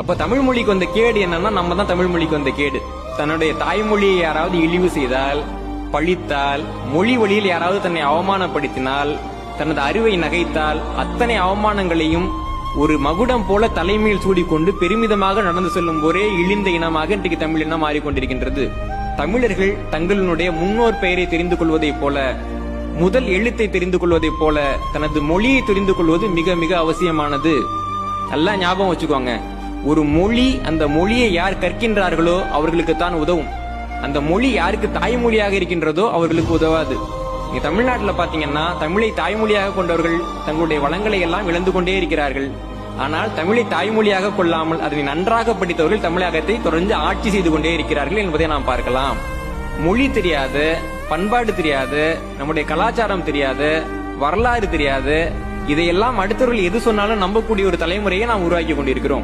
அப்ப தமிழ் மொழிக்கு வந்த கேடு என்னன்னா நம்ம தான் தமிழ் மொழிக்கு வந்த கேடு. தன்னுடைய தாய்மொழியை யாராவது இழிவு செய்தால் பழித்தால் மொழி வழியில் யாராவது தன்னை அவமானப்படுத்தினால் தனது அறிவை நகைத்தால் அத்தனை அவமானங்களையும் ஒரு மகுடம் போல தலைமையில் சூடிக்கொண்டு பெருமிதமாக நடந்து செல்லும் ஒரே இழிந்த இனமாக இன்றைக்கு தமிழ் இனம் மாறிக்கொண்டிருக்கின்றது. தமிழர்கள் தங்களுடைய முன்னோர் பெயரை தெரிந்து கொள்வதைப் போல முதல் எழுத்தை தெரிந்து கொள்வதைப் போல தனது மொழியை தெரிந்து கொள்வது மிக மிக அவசியமானது. நல்லா ஞாபகம் வச்சுக்கோங்க. ஒரு மொழி அந்த மொழியை யார் கற்கின்றார்களோ அவர்களுக்கு தான் உதவும். அந்த மொழி யாருக்கு தாய்மொழியாக இருக்கின்றதோ அவர்களுக்கு உதவாது. இங்க தமிழ்நாட்டில் பாத்தீங்கன்னா தமிழை தாய்மொழியாக கொண்டவர்கள் தங்களுடைய வளங்களை எல்லாம் இழந்து கொண்டே இருக்கிறார்கள். ஆனால் தமிழை தாய்மொழியாக கொள்ளாமல் அதனை நன்றாக படித்தவர்கள் தமிழகத்தை தொடர்ந்து ஆட்சி செய்து கொண்டே இருக்கிறார்கள் என்பதை நாம் பார்க்கலாம். மொழி தெரியாத பண்பாடு தெரியாது நம்முடைய கலாச்சாரம் தெரியாது வரலாறு தெரியாது. இதையெல்லாம் அடுத்தவர்கள் எது சொன்னாலும் நம்பக்கூடிய ஒரு தலைமுறையை நாம் உருவாக்கி கொண்டிருக்கிறோம்.